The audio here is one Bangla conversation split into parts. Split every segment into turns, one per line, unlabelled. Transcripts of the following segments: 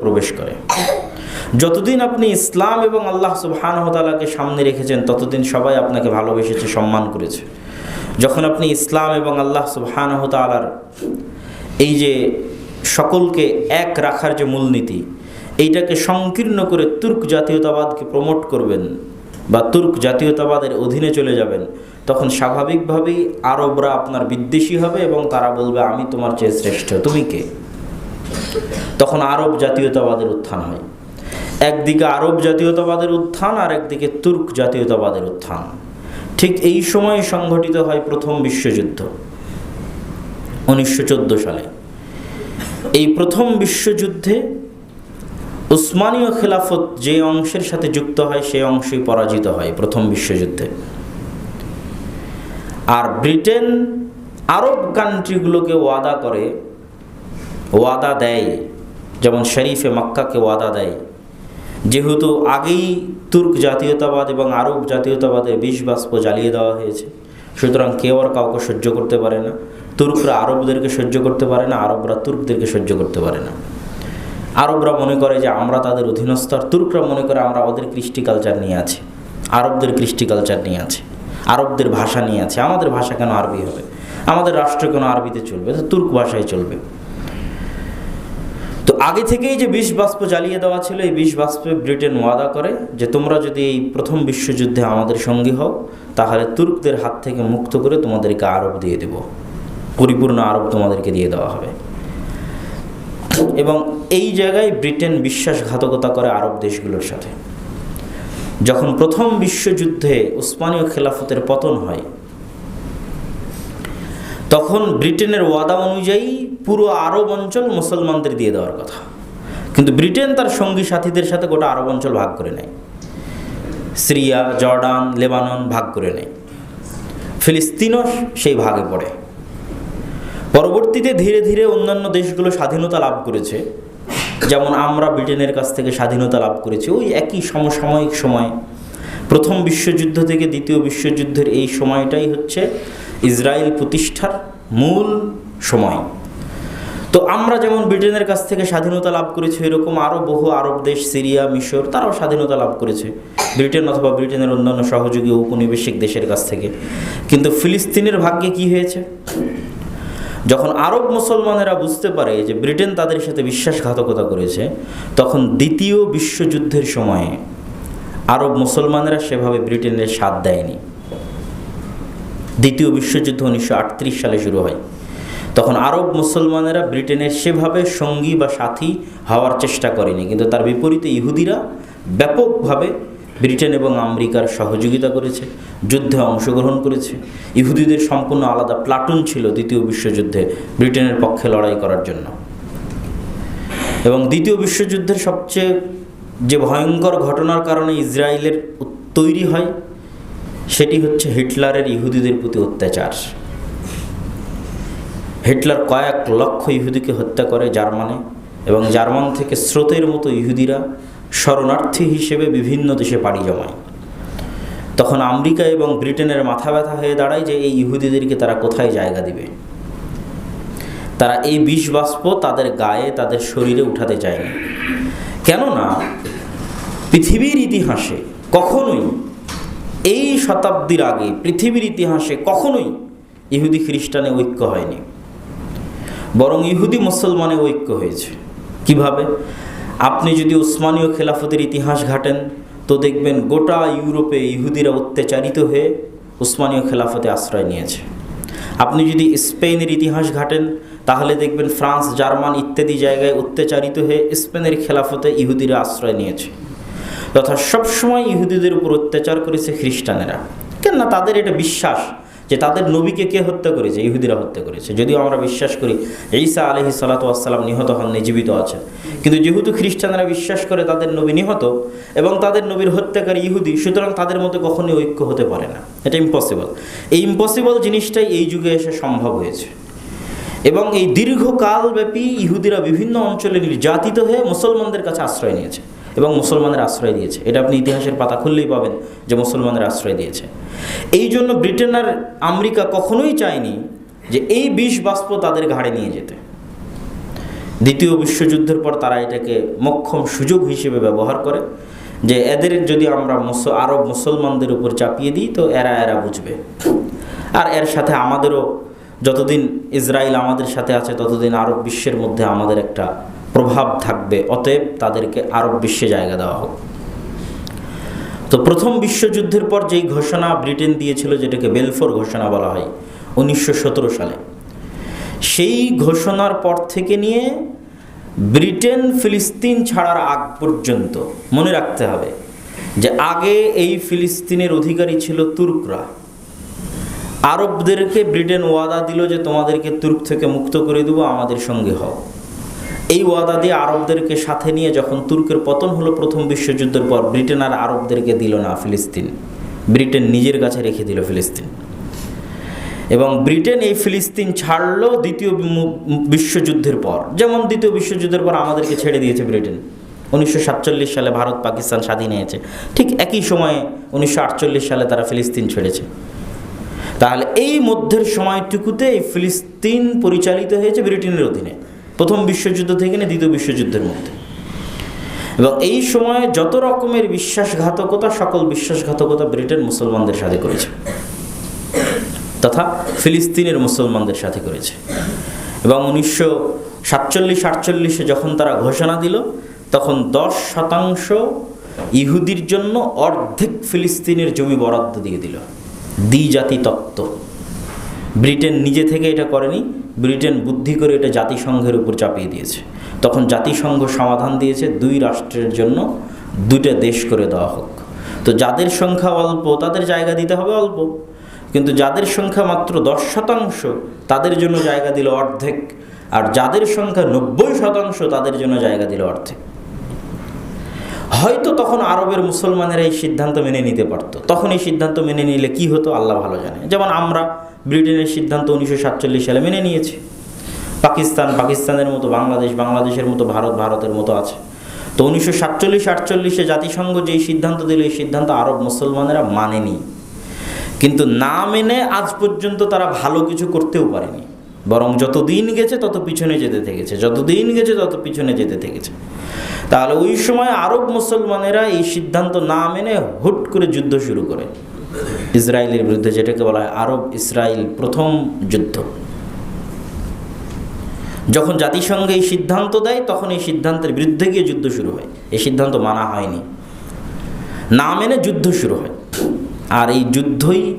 প্রবেশ করে। যতদিন আপনি ইসলাম এবং আল্লাহ সুবাহানহতালাকে সামনে রেখেছেন, ততদিন সবাই আপনাকে ভালোবেসেছে, সম্মান করেছে। যখন আপনি ইসলাম এবং আল্লাহ সুবাহানহতালার এই যে সকলকে এক রাখার যে মূলনীতি, এইটাকে সংকীর্ণ করে তুর্ক জাতীয়তাবাদকে প্রমোট করবেন বা তুর্ক জাতীয়তাবাদের অধীনে চলে যাবেন, তখন স্বাভাবিকভাবেই আরবরা আপনার বিদ্বেষী হবে এবং তারা বলবে, আমি তোমার চেয়ে শ্রেষ্ঠ। তুমি কে? তখন আরব জাতীয়তাবাদের উত্থান হয়। একদিকে আরব জাতীয়তাবাদের উত্থান, আর একদিকে তুর্ক জাতীয়তাবাদের উত্থান। ঠিক এই সময় সংঘটিত হয় প্রথম বিশ্বযুদ্ধ, উনিশশো চোদ্দ সালে। এই প্রথম বিশ্বযুদ্ধে উসমানীয় খেলাফত যে অংশের সাথে যুক্ত হয়, সেই অংশই পরাজিত হয় প্রথম বিশ্বযুদ্ধে। আর ব্রিটেন আরব কান্ট্রিগুলোকে ওয়াদা করে ওয়াদা দেয়। যেমন শরীফে মক্কাকে ওয়াদা দেয়। যেহেতু আগেই তুর্ক জাতীয়তাবাদ এবং আরব জাতীয়তাবাদের বিষ বাষ্প জ্বালিয়ে দেওয়া হয়েছে, সুতরাং কেউ আর কাউকে সহ্য করতে পারে না। তুর্করা আরবদেরকে সহ্য করতে পারে না, আরবরা তুর্কদেরকে সহ্য করতে পারে না। আরবরা মনে করে যে আমরা তাদের অধীনস্থ আর তুর্করা মনে করে আমরা ওদের কৃষ্টি কালচার নিয়ে আছি। আরবদের কৃষ্টি কালচার নিয়ে আছে। আরবদের ভাষা নিয়ে আছে। আমাদের ভাষা কেন আরবি হবে? আমাদের রাষ্ট্র কেন আরবিতে চলবে? তো তুর্ক ভাষায় চলবে। আগে থেকেই যে বিষ বাষ্প জ্বালিয়ে দেওয়া ছিল, এই বিষ বাষ্পে ব্রিটেন ওয়াদা করে যে তোমরা যদি এই প্রথম বিশ্বযুদ্ধে আমাদের সঙ্গী হও, তাহলে তুর্কদের হাত থেকে মুক্ত করে তোমাদেরকে আরব দিয়ে দেব। পরিপূর্ণ আরব তোমাদেরকে দিয়ে দেওয়া হবে। এবং এই জায়গায় ব্রিটেন বিশ্বাসঘাতকতা করে আরব দেশগুলোর সাথে। যখন প্রথম বিশ্বযুদ্ধে উসমানীয় খেলাফতের পতন হয় তখন ব্রিটেনের ওয়াদা অনুযায়ী পুরো আরব অঞ্চল মুসলমানদের দিয়ে দেওয়ার কথা। কিন্তু ব্রিটেন তার সঙ্গী সাথীদের সাথে গোটা আরব অঞ্চল ভাগ করে নেয়। সিরিয়া, জর্ডান, লেবানন ভাগ করে নেয়। ফিলিস্তিনও সেই ভাগে পড়ে। পরবর্তীতে ধীরে ধীরে অন্যান্য দেশগুলো স্বাধীনতা লাভ করেছে। যেমন আমরা ব্রিটেনের কাছ থেকে স্বাধীনতা লাভ করেছি। ওই একই সমসাময়িক সময়। প্রথম বিশ্বযুদ্ধ থেকে দ্বিতীয় বিশ্বযুদ্ধের এই সময়টাই হচ্ছে ইসরায়েল প্রতিষ্ঠার মূল সময়। তো আমরা যেমন ব্রিটেনের কাছ থেকে স্বাধীনতা লাভ করেছি, এরকম আরও বহু আরব দেশ, সিরিয়া, মিশর, তারাও স্বাধীনতা লাভ করেছে। ব্রিটেন অথবা ব্রিটেনের অন্যান্য সহযোগী ঔপনিবেশিক দেশের কাছ থেকে। কিন্তু ফিলিস্তিনের ভাগ্যে কি হয়েছে? যখন আরব মুসলমানেরা বুঝতে পারে যে ব্রিটেন তাদের সাথে বিশ্বাসঘাতকতা করেছে, তখন দ্বিতীয় বিশ্বযুদ্ধের সময়ে আরব মুসলমানেরা সেভাবে ব্রিটেনের সাথ দেয়নি। দ্বিতীয় বিশ্বযুদ্ধ উনিশশো আটত্রিশ সালে শুরু হয়। তখন আরব মুসলমানেরা ব্রিটেনের সেভাবে সঙ্গী বা সাথী হওয়ার চেষ্টা করেনি। কিন্তু তার বিপরীতে ইহুদিরা ব্যাপকভাবে ব্রিটেন এবং আমেরিকার সহযোগিতা করেছে, যুদ্ধে অংশগ্রহণ করেছে। ইহুদিদের সম্পূর্ণ আলাদা প্লাটুন ছিল দ্বিতীয় বিশ্বযুদ্ধে ব্রিটেনের পক্ষে লড়াই করার জন্য। এবং দ্বিতীয় বিশ্বযুদ্ধের সবচেয়ে যে ভয়ঙ্কর ঘটনার কারণে ইসরায়েলের তৈরি হয় সেটি হচ্ছে হিটলারের ইহুদিদের প্রতি অত্যাচার। হিটলার কয়েক লক্ষ ইহুদিকে হত্যা করে জার্মানে এবং জার্মান থেকে স্রোতের মতো ইহুদিরা শরণার্থী হিসেবে বিভিন্ন দেশে পাড়ি জমায়। তখন আমেরিকা এবং ব্রিটেনের মাথা ব্যথা হয়ে দাঁড়ায় যে এই ইহুদিদেরকে তারা কোথায় জায়গা দিবে। তারা এই বিষ বাষ্প তাদের গায়ে, তাদের শরীরে উঠাতে চায়নি। কেননা পৃথিবীর ইতিহাসে কখনোই এই শতাব্দীর আগে পৃথিবীর ইতিহাসে কখনোই ইহুদি খ্রিস্টানে ঐক্য হয়নি। বরং ইহুদি মুসলমানে ঐক্য হয়েছে। কীভাবে? আপনি যদি উসমানীয় খেলাফতের ইতিহাস ঘাটেন, তো দেখবেন গোটা ইউরোপে ইহুদিরা অত্যাচারিত হয়ে উসমানীয় খেলাফতে আশ্রয় নিয়েছে। আপনি যদি স্পেনের ইতিহাস ঘাটেন, তাহলে দেখবেন ফ্রান্স, জার্মান ইত্যাদি জায়গায় অত্যাচারিত হয়ে স্পেনের খেলাফতে ইহুদিরা আশ্রয় নিয়েছে। তথা সবসময় ইহুদিদের উপর অত্যাচার করেছে খ্রিস্টানেরা। কেননা তাদের এটা বিশ্বাস যে তাদের নবীকে কে হত্যা করেছে? ইহুদিরা হত্যা করেছে। যদিও আমরা বিশ্বাস করি ঈসা আলহি সালাতাম নিহত হননি, জীবিত আছেন। কিন্তু যেহেতু খ্রিস্টানরা বিশ্বাস করে তাদের নবী নিহত এবং তাদের নবীর হত্যাকারী ইহুদি, সুতরাং তাদের মধ্যে কখনোই ঐক্য হতে পারে না। এটা ইম্পসিবল এই ইম্পসিবল জিনিসটাই এই যুগে এসে সম্ভব হয়েছে। এবং এই দীর্ঘকালব্যাপী ইহুদিরা বিভিন্ন অঞ্চলে নির্যাতিত হয়ে মুসলমানদের কাছে আশ্রয় নিয়েছে। এবং মুসলমানের আশ্রয় দিয়েছে। এটা আপনি ইতিহাসের পাতা খুললেই পাবেন যে মুসলমানের আশ্রয় দিয়েছে। এই জন্য ব্রিটেন আর আমেরিকা কখনোই চায়নি যে এই বিষ বাষ্প তাদের ঘাড়ে নিয়ে যেতে। দ্বিতীয় বিশ্বযুদ্ধের পর তারা এটাকে মক্ষম সুযোগ হিসেবে ব্যবহার করে যে এদের যদি আমরা আরব মুসলমানদের উপর চাপিয়ে দিই তো এরা এরা বুঝবে। আর এর সাথে আমাদেরও যতদিন ইসরায়েল আমাদের সাথে আছে ততদিন আরব বিশ্বের মধ্যে আমাদের একটা প্রভাব থাকবে, অতএব তাদেরকে আরব বিশ্বে জায়গা দেওয়া হোক। তো প্রথম বিশ্বযুদ্ধের পর যেই ঘোষণা ব্রিটেন দিয়েছিল, যেটাকে বেলফোর ঘোষণা বলা হয়, উনিশশো সতেরো সালে, সেই ঘোষণার পর থেকে নিয়ে ব্রিটেন ফিলিস্তিন ছাড়ার আগ পর্যন্ত মনে রাখতে হবে যে আগে এই ফিলিস্তিনের অধিকারী ছিল তুর্করা। আরবদেরকে ব্রিটেন ওয়াদা দিল যে তোমাদেরকে তুর্ক থেকে মুক্ত করে দেবো, আমাদের সঙ্গে হও। এই ওয়াদা দিয়ে আরবদেরকে সাথে নিয়ে যখন তুর্কের পতন হলো, প্রথম বিশ্বযুদ্ধের পর ব্রিটেন আর আরবদেরকে দিল না ফিলিস্তিন। ব্রিটেন নিজের কাছে রেখে দিল ফিলিস্তিন। এবং ব্রিটেন এই ফিলিস্তিন ছাড়লো দ্বিতীয় বিশ্বযুদ্ধের পর। যেমন দ্বিতীয় বিশ্বযুদ্ধের পর আমাদেরকে ছেড়ে দিয়েছে ব্রিটেন। উনিশশো সাতচল্লিশ সালে ভারত পাকিস্তান স্বাধীন হয়েছে। ঠিক একই সময়ে উনিশশো আটচল্লিশ সালে তারা ফিলিস্তিন ছেড়েছে। তাহলে এই মধ্যের সময়টুকুতে এই ফিলিস্তিন পরিচালিত হয়েছে ব্রিটেনের অধীনে। প্রথম বিশ্বযুদ্ধ থেকে নিয়ে দ্বিতীয় বিশ্বযুদ্ধের মধ্যে। এবং এই সময়ে যত রকমের বিশ্বাসঘাতকতা, সকল বিশ্বাসঘাতকতা ব্রিটেন মুসলমানদের সাথে করেছে। তথা ফিলিস্তিনের মুসলমানদের সাথে করেছে। এবং উনিশশো সাতচল্লিশ, আটচল্লিশে যখন তারা ঘোষণা দিল, তখন দশ শতাংশ ইহুদির জন্য অর্ধেক ফিলিস্তিনের জমি বরাদ্দ দিয়ে দিল। দ্বিজাতি তত্ত্ব ব্রিটেন নিজে থেকে এটা করেনি ব্রিটেন বুদ্ধি করে এটা জাতিসংঘের উপর চাপিয়ে দিয়েছে। তখন জাতিসংঘ সমাধান দিয়েছে, দুই রাষ্ট্রের জন্য দুইটা দেশ করে দেওয়া হোক। তো যাদের সংখ্যা অল্প, তাদের জায়গা দিতে হবে অল্প। কিন্তু যাদের সংখ্যা মাত্র দশ শতাংশ, তাদের জন্য জায়গা দিল অর্ধেক। আর যাদের সংখ্যা নব্বই শতাংশ, তাদের জন্য জায়গা দিল অর্ধেক। হয়তো তখন আরবের মুসলমানেরা এই সিদ্ধান্ত মেনে নিতে পারতো। তখন এই সিদ্ধান্ত মেনে নিলে কি হতো? আল্লাহ ভালো জানে। যেমন আমরা ব্রিটেনের সিদ্ধান্ত উনিশশো সাতচল্লিশ সালে মেনে নিয়েছে। পাকিস্তান, পাকিস্তানের মতো বাংলাদেশ, বাংলাদেশের মতো ভারত, ভারতের মতো আছে। তো উনিশশো সাতচল্লিশ, আটচল্লিশে জাতিসংঘ যেই সিদ্ধান্ত দিল, এই সিদ্ধান্ত আরব মুসলমানেরা মানেনি। কিন্তু না মেনে আজ পর্যন্ত তারা ভালো কিছু করতেও পারেনি। বরং যত দিন গেছে, তত পিছনে যেতে থেকেছে। যত দিন গেছে, তত পিছনে যেতে থেকেছে। তাহলে ওই সময় আরব মুসলমানেরা এই সিদ্ধান্ত না মেনে হুট করে যুদ্ধ শুরু করে। ইসরায়েলের বিরুদ্ধে যেটাকে বলা হয় আরব ইসরায়েল প্রথম যুদ্ধ। যখন জাতিসংঘ এই সিদ্ধান্ত দেয়, তখন এই সিদ্ধান্তের বিরুদ্ধে গিয়ে যুদ্ধ শুরু হয়। এই সিদ্ধান্ত মানা হয়নি। না মেনে যুদ্ধ শুরু হয়। আর এই যুদ্ধই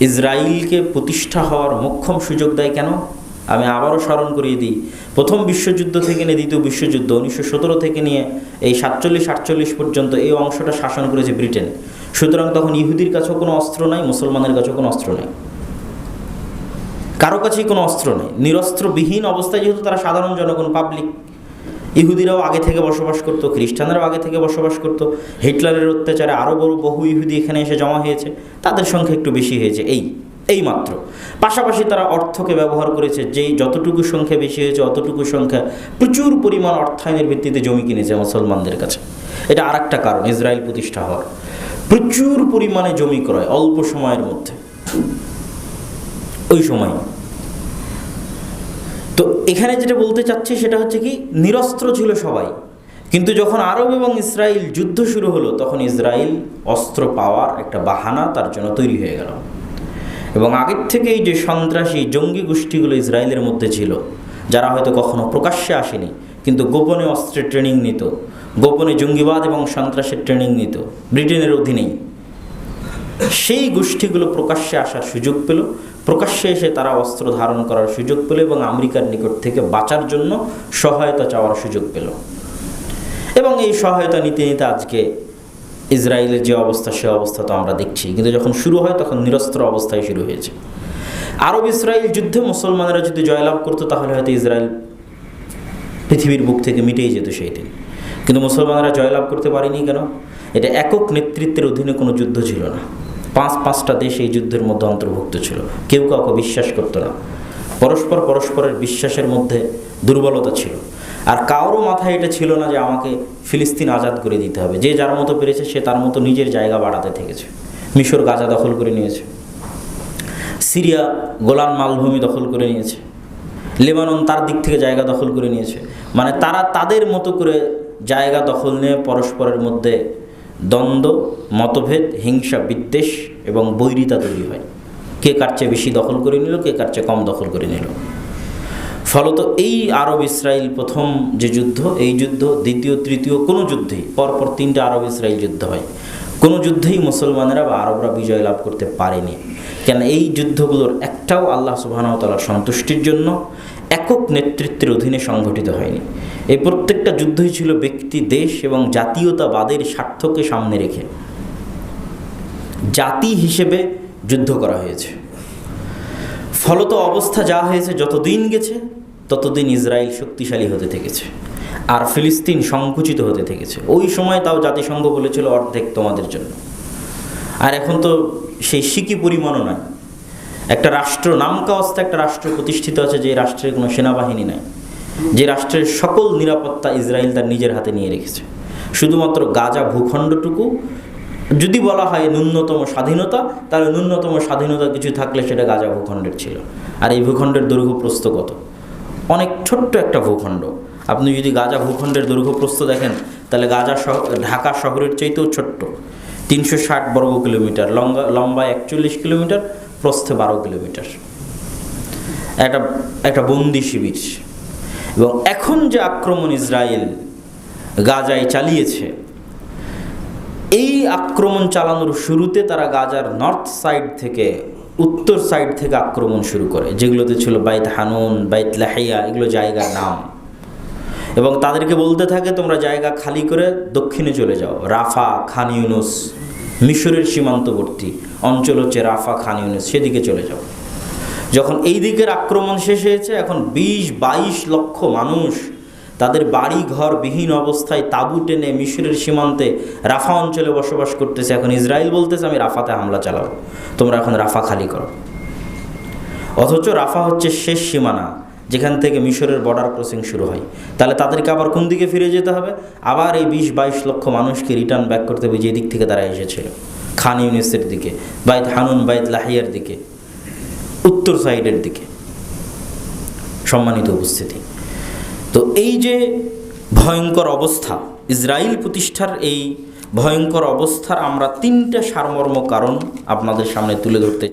ইসরায়েলকে প্রতিষ্ঠা হওয়ার মোক্ষম সুযোগ দেয় কেন? আমি আবারও স্মরণ করিয়ে দিই, প্রথম বিশ্বযুদ্ধ থেকে নিয়ে দ্বিতীয় বিশ্বযুদ্ধ, উনিশশো সতেরো থেকে নিয়ে এই সাতচল্লিশ, আটচল্লিশ পর্যন্ত এই অংশটা শাসন করেছে ব্রিটেন। সুতরাং তখন ইহুদির কাছেও কোনো অস্ত্র নাই, মুসলমানের কাছেও কোনো অস্ত্র নেই। কারও কাছেই কোনো অস্ত্র নেই। নিরস্ত্রবিহীন অবস্থায় যেহেতু তারা সাধারণ জনগণ পাবলিক ইহুদিরাও আগে থেকে বসবাস করতো, খ্রিস্টানরাও আগে থেকে বসবাস করতো, হিটলারের অত্যাচারে আরও বড় বহু ইহুদি এখানে এসে জমা হয়েছে, তাদের সংখ্যা একটু বেশি হয়েছে, এই। এই মাত্র পাশাপাশি তারা অর্থকে ব্যবহার করেছে, যেই যতটুকু সংখ্যা বেশি হয়েছে, অতটুকু সংখ্যা প্রচুর পরিমাণ অর্থায়নের ভিত্তিতে জমি কিনেছে মুসলমানদের কাছে। এটা আর একটা কারণ, ইসরায়েল প্রতিষ্ঠা হওয়ার। প্রচুর পরিমাণে জমি ক্রয়, অল্প সময়ের মধ্যে। ওই সময়। তো এখানে যেটা বলতে চাচ্ছি, সেটা হচ্ছে কি, নিরস্ত্র ছিল সবাই। কিন্তু যখন আরব এবং ইসরায়েল যুদ্ধ শুরু হলো, তখন ইসরায়েল অস্ত্র পাওয়ার একটা বাহানা তার জন্য তৈরি হয়ে গেল। এবং আগের থেকেই যে সন্ত্রাসী, জঙ্গি গোষ্ঠীগুলো ইসরায়েলের মধ্যে ছিল, যারা হয়তো কখনো প্রকাশ্যে আসেনি, কিন্তু গোপনে অস্ত্রের ট্রেনিং নিত, গোপনে জঙ্গিবাদ এবং সন্ত্রাসের ট্রেনিং নিত, ব্রিটেনের অধীনেই। সেই গোষ্ঠীগুলো প্রকাশ্যে আসার সুযোগ পেল, প্রকাশ্যে এসে তারা অস্ত্র ধারণ করার সুযোগ পেল এবং আমেরিকার নিকট থেকে বাঁচার জন্য সহায়তা চাওয়ার সুযোগ পেল। এবং এই সহায়তা নিতে নিতে আজকে ইসরায়েলের যে অবস্থা, সে অবস্থা তো আমরা দেখছি। কিন্তু যখন শুরু হয়, তখন নিরস্ত্র অবস্থায় শুরু হয়েছে। আরব ইসরায়েল যুদ্ধে মুসলমানেরা যদি জয়লাভ করতো, তাহলে হয়তো ইসরায়েল পৃথিবীর বুক থেকে মিটেই যেত সেই দিন। কিন্তু মুসলমানেরা জয়লাভ করতে পারেনি কেন? এটা একক নেতৃত্বের অধীনে কোনো যুদ্ধ ছিল না। পাঁচ, পাঁচটা দেশ এই যুদ্ধের মধ্যে অন্তর্ভুক্ত ছিল। কেউ কাউকে বিশ্বাস করতো না। পরস্পর পরস্পরের বিশ্বাসের মধ্যে দুর্বলতা ছিল। আর কারোর মাথায় এটা ছিল না যে আমাকে ফিলিস্তিন আজাদ করে দিতে হবে। যে যার মতো পেরেছে, সে তার মতো নিজের জায়গা বাড়াতে থেকেছে। মিশর গাজা দখল করে নিয়েছে। সিরিয়া গোলান মালভূমি দখল করে নিয়েছে। লেবানন তার দিক থেকে জায়গা দখল করে নিয়েছে। মানে তারা তাদের মতো করে জায়গা দখল নিয়ে পরস্পরের মধ্যে দ্বন্দ্ব, মতভেদ, হিংসা, বিদ্বেষ এবং বৈরিতা তৈরি হয়। কে কার চেয়ে বেশি দখল করে নিল, কে কার চেয়ে কম দখল করে নিল। ফলত এই আরব ইসরায়েল প্রথম যে যুদ্ধ, এই যুদ্ধ দ্বিতীয়, তৃতীয় কোনো যুদ্ধেই পরপর তিনটা আরব ইসরায়েল যুদ্ধ হয়। কোনো যুদ্ধেই মুসলমানেরা বা আরবরা বিজয় লাভ করতে পারেনি। কেন এই যুদ্ধগুলোর একটাও আল্লাহ সুবাহতালার সন্তুষ্টির জন্য একক নেতৃত্বের অধীনে সংঘটিত হয়নি। এই প্রত্যেকটা যুদ্ধই ছিল ব্যক্তি, দেশ এবং জাতীয়তাবাদের স্বার্থকে সামনে রেখে। জাতি হিসেবে যুদ্ধ করা হয়েছে। ফলত অবস্থা যা হয়েছে, যতদিন গেছে ততদিন ইসরায়েল শক্তিশালী হতে থেকেছে আর ফিলিস্তিন সংকুচিত হতে থেকেছে। ওই সময় তাও জাতিসংঘ বলেছিল অর্ধেক তোমাদের জন্য। আর এখন তো সেই সিকি পরিমাণও নাই। একটা রাষ্ট্র নামকা অবস্থা একটা রাষ্ট্র প্রতিষ্ঠিত আছে যে রাষ্ট্রের কোনো সেনাবাহিনী নাই। যে রাষ্ট্রের সকল নিরাপত্তা ইসরায়েল তার নিজের হাতে নিয়ে রেখেছে। শুধুমাত্র গাজা ভূখণ্ডটুকু, যদি বলা হয় ন্যূনতম স্বাধীনতা, তাহলে ন্যূনতম স্বাধীনতা কিছু থাকলে সেটা গাজা ভূখণ্ডের ছিল। আর এই ভূখণ্ডের দৈর্ঘ্য কত? অনেক ছোট্ট একটা ভূখণ্ড। আপনি যদি গাজা ভূখণ্ডের দৈর্ঘ্য প্রস্থ দেখেন, তাহলে গাজা ঢাকা শহরের চাইতেও ছোট্ট। তিনশো ষাট বর্গ কিলোমিটার লম্বা লম্বা একচল্লিশ কিলোমিটার, প্রস্থে বারো কিলোমিটার। একটা একটা বন্দি শিবির। এবং এখন যে আক্রমণ ইসরায়েল গাজায় চালিয়েছে, এই আক্রমণ চালানোর শুরুতে তারা গাজার নর্থ সাইড থেকে উত্তর সাইড থেকে আক্রমণ শুরু করে, যেগুলোতে ছিল বাইত হানুন, বাইত লাহিয়া, এগুলো জায়গার নাম। এবং তাদেরকে বলতে থাকে, তোমরা জায়গা খালি করে দক্ষিণে চলে যাও। রাফা, খান ইউনুস, মিশরের সীমান্তবর্তী অঞ্চল হচ্ছে রাফা, খান ইউনুস, সেদিকে চলে যাও। যখন এই দিকের আক্রমণ শেষ হয়েছে, এখন বিশ বাইশ লক্ষ মানুষ তাদের বাড়ি ঘর বিহীন অবস্থায় তাঁবু টেনে মিশরের সীমান্তে রাফা অঞ্চলে বসবাস করতেছে। এখন ইসরায়েল বলতেছে, আমি রাফাতে হামলা চালাবো। তোমরা এখন রাফা খালি করো। অথচ রাফা হচ্ছে শেষ সীমানা, যেখান থেকে মিশরের বর্ডার ক্রসিং শুরু হয়। তাহলে তাদেরকে আবার কোন দিকে ফিরে যেতে হবে? আবার এই বিশ বাইশ লক্ষ মানুষকে রিটার্ন ব্যাক করতে হবে, যে দিক থেকে তারা এসেছিল খান ইউনিসের দিকে বাইত হানুন বাইত লাহিয়ার দিকে, উত্তর সাইডের দিকে। সম্মানিত উপস্থিতি। তো এই যে ভয়ঙ্কর অবস্থা ইসরায়েল প্রতিষ্ঠার এই ভয়ঙ্কর অবস্থার আমরা তিনটা সারমর্ম কারণ আপনাদের সামনে তুলে ধরতে